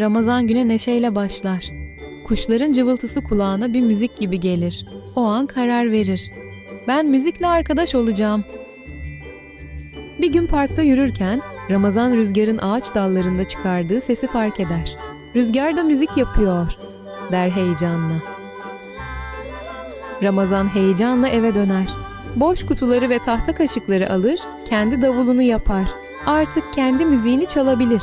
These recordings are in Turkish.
Ramazan güne neşeyle başlar. Kuşların cıvıltısı kulağına bir müzik gibi gelir. O an karar verir. Ben müzikle arkadaş olacağım. Bir gün parkta yürürken Ramazan rüzgarın ağaç dallarında çıkardığı sesi fark eder. Rüzgar da müzik yapıyor, der heyecanla. Ramazan heyecanla eve döner. Boş kutuları ve tahta kaşıkları alır, kendi davulunu yapar. Artık kendi müziğini çalabilir.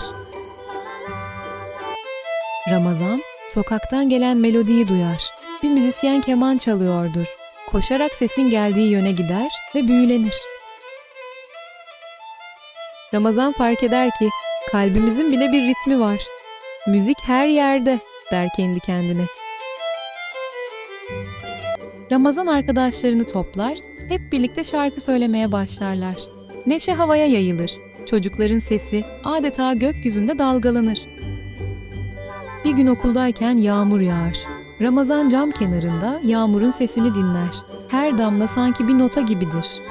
Ramazan, sokaktan gelen melodiyi duyar. Bir müzisyen keman çalıyordur. Koşarak sesin geldiği yöne gider ve büyülenir. Ramazan fark eder ki kalbimizin bile bir ritmi var. Müzik her yerde der kendi kendine. Ramazan arkadaşlarını toplar, hep birlikte şarkı söylemeye başlarlar. Neşe havaya yayılır. Çocukların sesi adeta gökyüzünde dalgalanır. Bir gün okuldayken yağmur yağar. Ramazan cam kenarında yağmurun sesini dinler. Her damla sanki bir nota gibidir.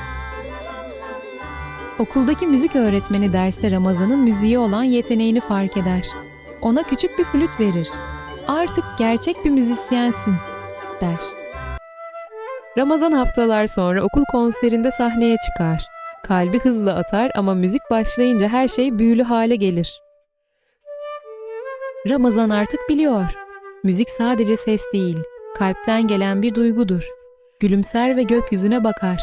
Okuldaki müzik öğretmeni derste Ramazan'ın müziğe olan yeteneğini fark eder. Ona küçük bir flüt verir. Artık gerçek bir müzisyensin, der. Ramazan haftalar sonra okul konserinde sahneye çıkar. Kalbi hızla atar ama müzik başlayınca her şey büyülü hale gelir. Ramazan artık biliyor. Müzik sadece ses değil, kalpten gelen bir duygudur. Gülümser ve gökyüzüne bakar.